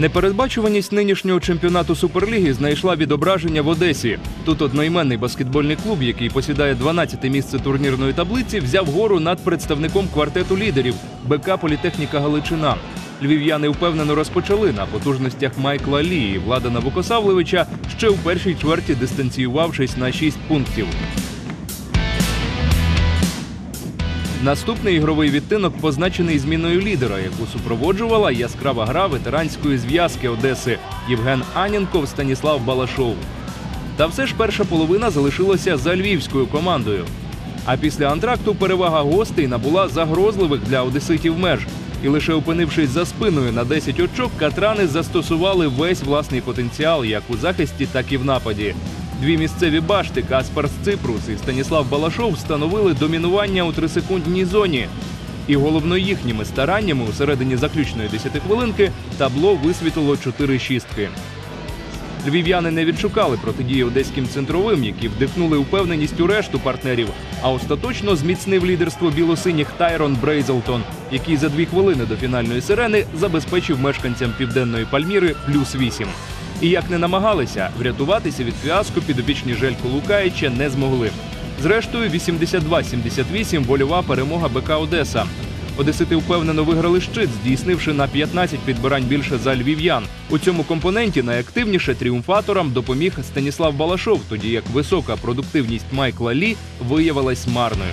Непередбачуваність нинішнього чемпіонату Суперліги знайшла відображення в Одесі. Тут одноіменний баскетбольний клуб, який посідає 12-те місце турнірної таблиці, взяв гору над представником квартету лідерів БК Політехніка Галичина. Львів'яни впевнено розпочали на потужностях Майкла Лі і Владана Вукосавлевича, ще у першій чверті дистанціювавшись на 6 пунктів. Наступний ігровий відтинок позначений зміною лідера, яку супроводжувала яскрава гра ветеранської зв'язки Одеси Євген Анінков Станіслав Балашов. Та все ж перша половина залишилася за львівською командою. А після антракту перевага гостей набула загрозливих для одеситів меж. І лише опинившись за спиною на 10 очок, катрани застосували весь власний потенціал як у захисті, так і в нападі. Дві місцеві башти Каспар Ципрус і Станіслав Балашов встановили домінування у трисекундній зоні. І головно їхніми стараннями у середині заключної 10 хвилинки табло висвітлило 4 шістки. Львів'яни не відшукали протидії одеським центровим, які вдихнули впевненість у решту партнерів, а остаточно зміцнив лідерство білосиніх Тайрон Брейзелтон, який за дві хвилини до фінальної сирени забезпечив мешканцям південної Пальміри плюс 8. І як не намагалися, врятуватися від фіаско підопічні Желько Лукаєча не змогли. Зрештою, 82-78 вольова перемога БК Одеса. Одесити впевнено виграли щит, здійснивши на 15 підбирань більше за львів'ян. У цьому компоненті найактивніше тріумфаторам допоміг Станіслав Балашов, тоді як висока продуктивність Майкла Лі виявилась марною.